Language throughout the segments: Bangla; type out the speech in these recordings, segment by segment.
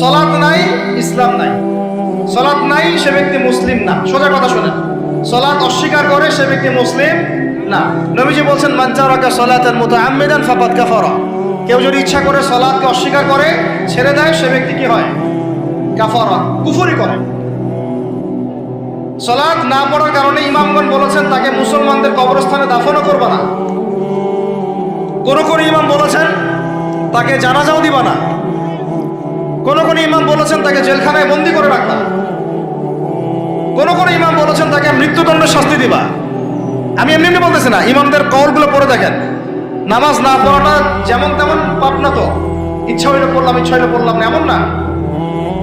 সলাৎ নাই, ইসলাম নাই। সলাৎ নাই, সে ব্যক্তি মুসলিম না। সোজা কথা শোনেন। সলাৎ অস্বীকার করে সে ব্যক্তি মুসলিম না। নবীজি বলছেন মানচারাকা সলাতের মতো আমিদান ফাপাত কাফারা। কেউ যদি ইচ্ছা করে সলাৎকে অস্বীকার করে, ছেড়ে দেয়, সে ব্যক্তি কি হয়? কাফারা, কুফরি করে। সলাৎ না পড়ার কারণে ইমামগণ বলেছেন, তাকে মুসলমানদের কবরস্থানে দাফনও করবে না। কোন কোন ইমাম বলেছেন, তাকে জানাজাও দিবা না। কোন কোন ইমাম বলেছেন তাকে জেলখানায় বন্দি করে রাখবা কোন কোন ইমাম বলেছেন তাকে মৃত্যুদণ্ডের শাস্তি দিবা আমি এমনি এমনি বলতেছি না ইমামদের কলগুলো পড়ে দেখেন নামাজ না পড়াটা যেমন তেমন পাপ না তো ইচ্ছা হইলে পড়লাম ইচ্ছা হইলে পড়লাম না এমন না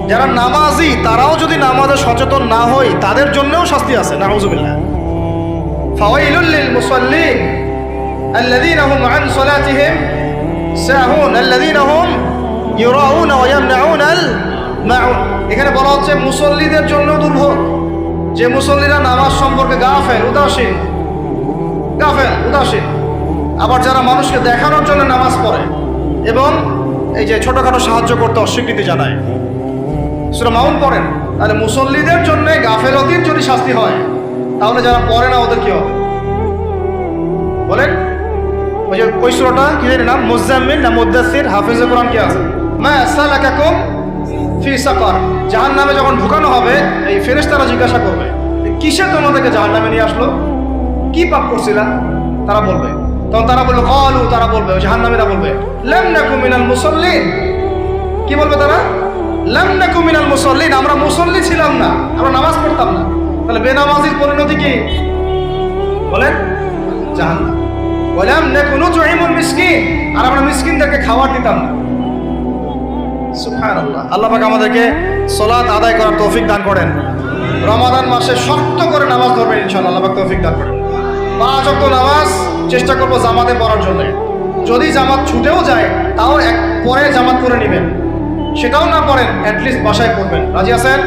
যারা নামাজি তারাও যদি নামাজে সচেতন না হয় তাদের জন্যও শাস্তি আছে নাউজুবিল্লাহ ফাওয়াইলুল লিল মুসাল্লিন الذين هم عن صلاتهم ساهون الذين هم يراؤون ويمنعون الماعون এখানে বলা হচ্ছে মুসল্লিদের জন্য দুর্ভোগ। যে মুসল্লিরা নামাজ সম্পর্কে গাফেল, উদাসীন। গাফেল, উদাসীন। আবার যারা মানুষকে দেখানোর জন্য নামাজ পড়ে এবং এই যে ছোটখাটো সাহায্য করতে অস্বীকৃতি জানায়। সুরা মাউন পড়েন, তাহলে মুসল্লিদের জন্য গাফেলতির যদি শাস্তি হয়, তাহলে যারা পড়ে না ওদের কি হবে? বলেন? ওই যে ওই সুরাটা কি নাম? মুজাম্মিল না মুদাসির হাফিজে কোরআন কি আছে? ফি সাকার। জাহান্নামে যখন ঢুকানো হবে, এই ফেরেশতারা জিজ্ঞাসা করবে কিসে তোমাদেরকে জাহান্নামে নিয়ে আসলো? কি পাপ করছিলা? তারা বলবে, তখন তারা বলবে, কলু, তারা বলবে জাহান্নামীরা বলবে মিনাল মুসাল্লিন। কি বলবে তারা? লাম নাকুম মিনাল মুসাল্লিন, আমরা মুসল্লি ছিলাম না, আমরা নামাজ পড়তাম না। তাহলে বেনামাজির পরিণতি কি? বলেন, জাহান্নাম। বললাম নেকুনু জহিমুল মিসকিন, আর আমরা মিসকিনদেরকে খাবার দিতাম না। আল্লাহ আমাদেরকে সলাত আদায় করার তৌফিক দান করেন। রমাদান মাসে শক্ত করে নামাজ ধরবেন ইনশাল আল্লাহ তৌফিক দান করেন। পাঁচ অক্ট নামাজ চেষ্টা করব জামাতে পড়ার জন্য। যদি জামাত ছুটেও যায়, তাও এক পরে জামাত করে নেবেন। সেটাও না পড়েন অ্যাটলিস্ট বাসায় পড়বেন। রাজি আছেন?